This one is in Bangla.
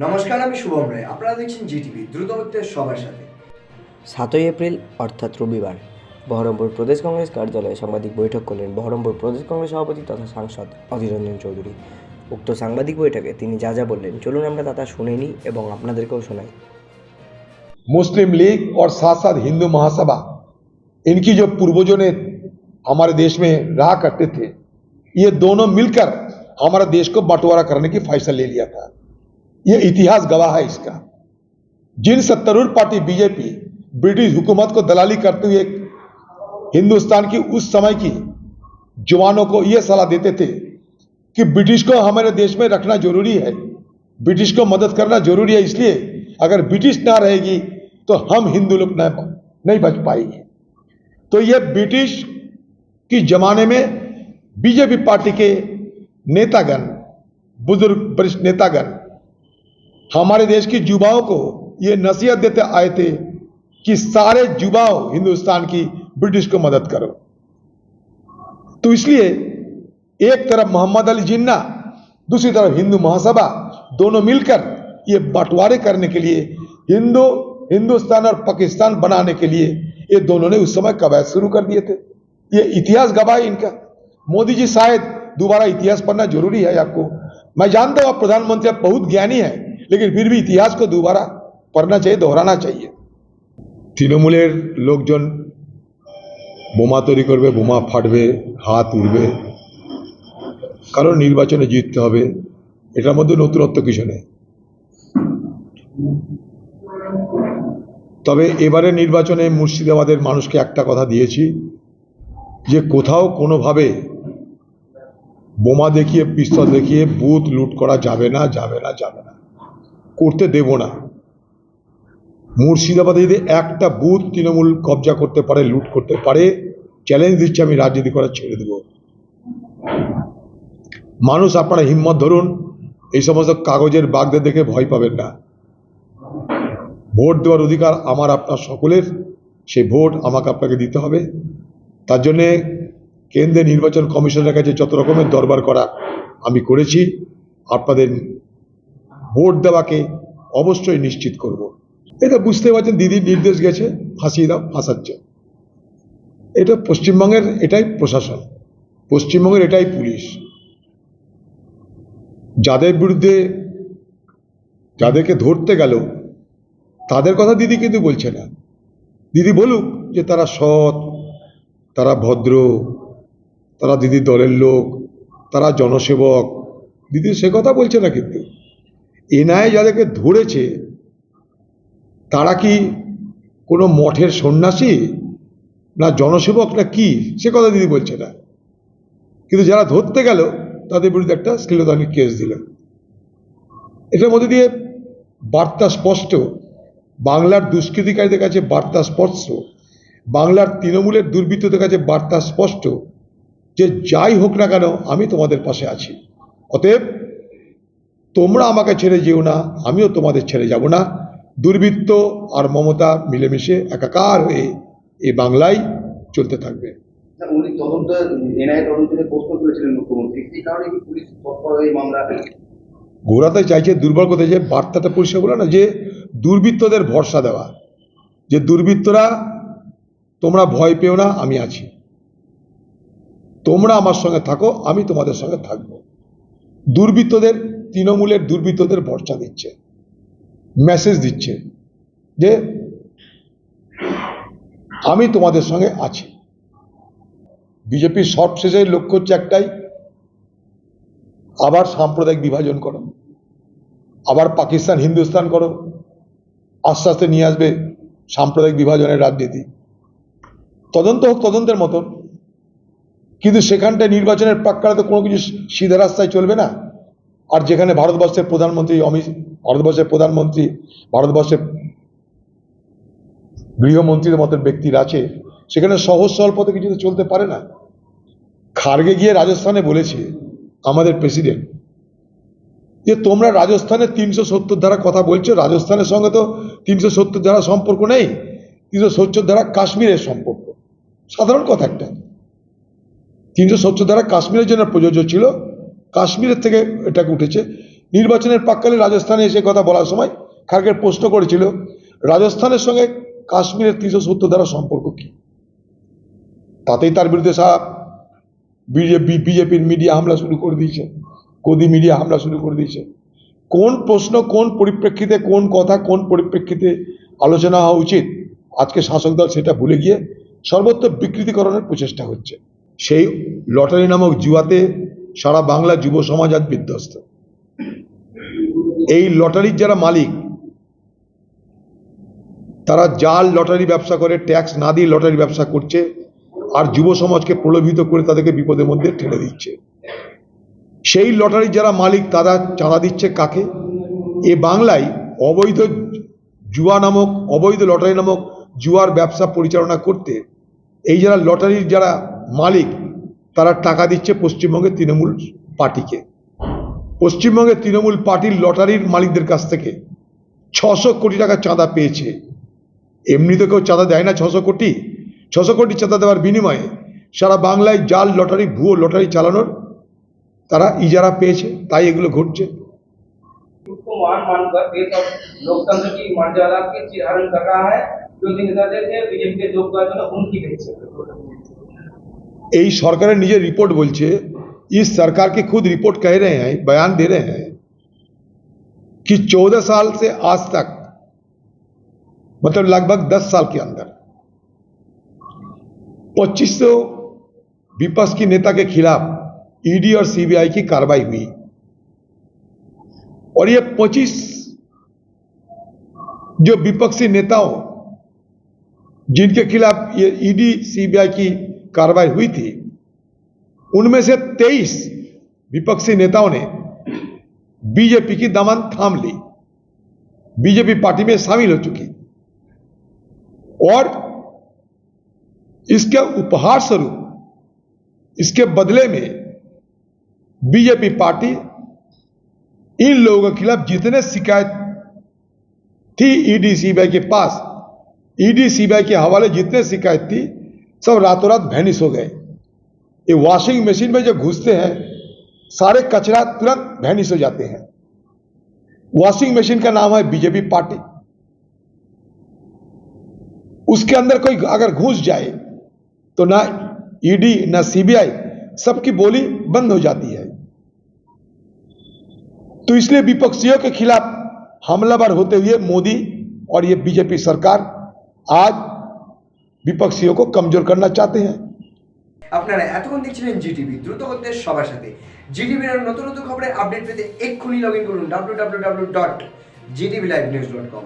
নমস্কার আমি শুভম রায় আপনারা দেখছেন জিটিভি দ্রুতগতির সবার সাথে সাতই এপ্রিল অর্থাৎ রবিবার বহরমপুর প্রদেশ কংগ্রেস কার্যালয়ে সাংবাদিক বৈঠক করলেন বহরমপুর প্রদেশ কংগ্রেস সভাপতি তথা সাংসদ অধীর রঞ্জন চৌধুরী উক্ত সাংবাদিক বৈঠকে তিনি যা যা বললেন চলুন আমরা তা তা শুনে নিই এবং আপনাদেরকেও শোনাই मुस्लिम लीग और साथ साथ हिंदू महासभा इनकी जो पूर्वजों ने हमारे देश में रहा करते थे ये दोनों मिलकर हमारे देश को बंटवारा करने की फैसला ले लिया था ये इतिहास गवाह है इसका। जिन सत्तारूढ़ पार्टी बीजेपी, ब्रिटिश हुकूमत को दलाली करते हुए हिंदुस्तान की उस समय की जवानों को ये सलाह देते थे कि ब्रिटिश को हमारे देश में रखना ज़रूरी है, ब्रिटिश को मदद करना ज़रूरी है, इसलिए अगर ब्रिटिश ना रहेगी तो हम हिंदू लोग नहीं बच पाएँगे। तो ये ब्रिटिश की जमाने में बीजेपी पार्टी के नेतागण, बुज़ुर्ग वरिष्ठ नेतागण हमारे देश की युवाओं को ये नसीहत देते आए थे कि सारे युवाओं हिंदुस्तान की ब्रिटिश को मदद करो। तो इसलिए एक तरफ़ मोहम्मद अली जिन्ना, दूसरी तरफ़ हिंदू महासभा, दोनों मिलकर ये बंटवारे करने के लिए, हिंदू, हिंदुस्तान और पाकिस्तान बनाने के लिए ये दोनों ने उस समय कवायद शुरू कर दिए थे। ये इतिहास गवाह इनका। मोदी जी शायद दोबारा इतिहास पढ़ना ज़रूरी है आपको। मैं जानता हूँ आप प्रधानमंत्री, आप बहुत ज्ञानी है। लेकिन फिर भी इतिहास को दोबारा पढ़ना चाहिए दोहराना चाहिए তৃণমূলের লোকজন বোমা তৈরি করবে বোমা ফাটবে হাত উড়বে কারণ নির্বাচনে জিততে হবে এটার মধ্যে নতুনত্ব কিছু নেই তবে এবারে নির্বাচনে মুর্শিদাবাদের মানুষকে একটা কথা দিয়েছি যে কোথাও কোনোভাবে বোমা দেখিয়ে পিস্তল দেখিয়ে বুথ লুট করা যাবে না যাবে না যাবে না করতে দেব না। মুর্শিদাবাদে যদি একটা বুথ তৃণমূল কবজা করতে পারে, লুট করতে পারে চ্যালেঞ্জ দিচ্ছি আমি রাজনীতি করা ছেড়ে দেব। মানুষ আপনারা হিম্মত ধরুন, এই সমস্ত কাগজের বাগদের দেখে ভয় পাবেন না। ভোট দেওয়ার অধিকার আমার, আপনার সকলের সেই ভোট আমাকে আপনাকে দিতে হবে। তার জন্যে কেন্দ্রের নির্বাচন কমিশনের কাছে যত রকমের দরবার করা আমি করেছি, আপনাদের ভোট দেওয়াকে অবশ্যই নিশ্চিত করব। এটা বুঝতে পারছেন, দিদির নির্দেশ গেছে, ফাঁসিয়ে দাও, ফাঁসাচ্ছে। এটা পশ্চিমবঙ্গের, এটাই প্রশাসন। পশ্চিমবঙ্গের এটাই পুলিশ। যাদের বিরুদ্ধে, যাদেরকে ধরতে গেল, তাদের কথা দিদি কিন্তু বলছে না। দিদি বলুক যে তারা সৎ, তারা ভদ্র, তারা দিদির দলের লোক, তারা জনসেবক। দিদি সে কথা বলছে না কিন্তু। এনআইএ যাদেরকে ধরেছে, তারা কি কোনো মঠের সন্ন্যাসী? না জনসেবক? না কি? সে কথা দিদি বলছে না। কিন্তু যারা ধরতে গেল, তাদের বিরুদ্ধে একটা শ্লীলতানির কেস দিল। এটার মধ্যে দিয়ে বার্তা স্পষ্ট। বাংলার দুষ্কৃতিকারীদের কাছে বার্তা স্পষ্ট। বাংলার তৃণমূলের দুর্বৃত্তদের কাছে বার্তা স্পষ্ট যে যাই হোক না কেন, আমি তোমাদের পাশে আছি। অতএব তোমরা আমাকে ছেড়ে যেও না আমিও তোমাদের ছেড়ে যাব না। দুর্বৃত্ত আর মমতা মিলেমিশে একাকার হয়ে এই বাংলায় চলতে থাকবে। ঘোরাতে চাইছে দুর্বল করতে চাইছে বার্তাটা পরিষ্কার বলে না যে দুর্বৃত্তদের ভরসা দেওয়া। যে দুর্বৃত্তরা তোমরা ভয় পেও না আমি আছি। তোমরা আমার সঙ্গে থাকো আমি তোমাদের সঙ্গে থাকব। দুর্বৃত্তদের তৃণমূলের দুর্বৃত্তদের ভরসা দিচ্ছে মেসেজ দিচ্ছে যে আমি তোমাদের সঙ্গে আছি। বিজেপির সবশেষের লক্ষ্য হচ্ছে একটাই, আবার সাম্প্রদায়িক বিভাজন করো, আবার পাকিস্তান হিন্দুস্তান করো, আস্তে আস্তে নিয়ে আসবে সাম্প্রদায়িক বিভাজনের রাজনীতি। তদন্ত হোক তদন্তের মতন, কিন্তু সেখানটায় নির্বাচনের প্রাককালে তো কোনো কিছু সিধা রাস্তায় চলবে না। আর যেখানে ভারতবর্ষের প্রধানমন্ত্রী অমিত, ভারতবর্ষের প্রধানমন্ত্রী, ভারতবর্ষের গৃহমন্ত্রীর মতন ব্যক্তির আছে, সেখানে সহজ সরল পথে কিছু চলতে পারে না। খার্গে গিয়ে রাজস্থানে বলেছে, আমাদের প্রেসিডেন্ট, যে তোমরা রাজস্থানে তিনশো সত্তর ধারা কথা বলছো, রাজস্থানের সঙ্গে তো তিনশো সত্তর ধারা সম্পর্ক নেই, তিনশো সত্তর ধারা কাশ্মীরের সম্পর্ক। সাধারণ কথা একটা। তিনশো সত্তর ধারা কাশ্মীরের জন্য প্রযোজ্য ছিল কাশ্মীরের থেকে এটাকে উঠেছে। নির্বাচনের প্রাককালে রাজস্থানে এসে কথা বলার সময় খার্গের প্রশ্ন করেছিল, রাজস্থানের সঙ্গে কাশ্মীরের তিনশো সত্তর দ্বারা সম্পর্ক কি? তাতেই তার বিরুদ্ধে সারা বিজেপি, বিজেপির মিডিয়া হামলা শুরু করে দিয়েছে গদি মিডিয়া হামলা শুরু করে দিয়েছে। কোন প্রশ্ন কোন পরিপ্রেক্ষিতে, কোন কথা কোন পরিপ্রেক্ষিতে আলোচনা হওয়া উচিত, আজকে শাসক দল সেটা ভুলে গিয়ে সর্বত্র বিকৃতিকরণের প্রচেষ্টা হচ্ছে। সেই লটারি নামক জুয়াতে সারা বাংলা যুব সমাজ আজ বিধ্বস্ত। এই লটারির যারা মালিক, তারা জাল লটারি ব্যবসা করে, ট্যাক্স না দিয়ে লটারি ব্যবসা করছে, আর যুব সমাজকে প্রলোভিত করে তাদেরকে বিপদের মধ্যে ঠেলে দিচ্ছে। সেই লটারির যারা মালিক, তারা চাঁদা দিচ্ছে কাকে? এ বাংলায় অবৈধ জুয়া নামক, অবৈধ লটারি নামক জুয়ার ব্যবসা পরিচালনা করতে, এই যারা লটারির যারা মালিক তারা টাকা দিচ্ছে পশ্চিমবঙ্গের তৃণমূল পার্টিকে। পশ্চিমবঙ্গের তৃণমূল পার্টির লটারির মালিকদের কাছ থেকে ছশো কোটি টাকা চাঁদা পেয়েছে। এমনি তো কেউ চাঁদা দেয় না ছশো কোটি। ছশো কোটি চাঁদা দেওয়ার বিনিময়ে সারা বাংলায় জাল লটারি, ভুয়ো লটারি চালানোর তারা ইজারা পেয়েছে, তাই এগুলো ঘটছে। यही सरकार निजे रिपोर्ट बोल इस सरकार की खुद रिपोर्ट कह रहे हैं बयान दे रहे हैं कि 14 साल से आज तक मतलब लगभग 10 साल के अंदर 2500 विपक्ष के नेता के खिलाफ ईडी और सीबीआई की कार्रवाई हुई और ये 25 जो विपक्षी नेताओं, जिनके खिलाफ ये ईडी सीबीआई की कार्रवाई हुई थी। उनमें से 23 विपक्षी नेताओं ने बीजेपी की दामन थाम ली। बीजेपी पार्टी में शामिल हो चुकी। और इसके उपहार स्वरूप इसके बदले में बीजेपी पार्टी इन लोगों के खिलाफ जितने शिकायत थी ईडी, सीबीआई के पास, ईडी, सीबीआई के हवाले जितने शिकायत थी सब रातों रात भैनिस हो गए। ये वॉशिंग मशीन में जब घुसते हैं, सारे कचरा तुरंत भैनिस हो जाते हैं। वॉशिंग मशीन का नाम है बीजेपी पार्टी उसके अंदर कोई अगर घुस जाए तो ना ईडी ना सीबीआई सबकी बोली बंद हो जाती है। तो इसलिए विपक्षियों के खिलाफ हमलावर होते हुए मोदी और ये बीजेपी सरकार आज विपक्षियों को कमजोर करना चाहते हैं আপনারা এতক্ষণ দেখছিলেন জিটিভি দ্রুত করতে সবার সাথে জিটিভির নতুন নতুন খবরের আপডেট পেতে এক্ষুনি লগ ইন করুন W W W dot GTV live news dot com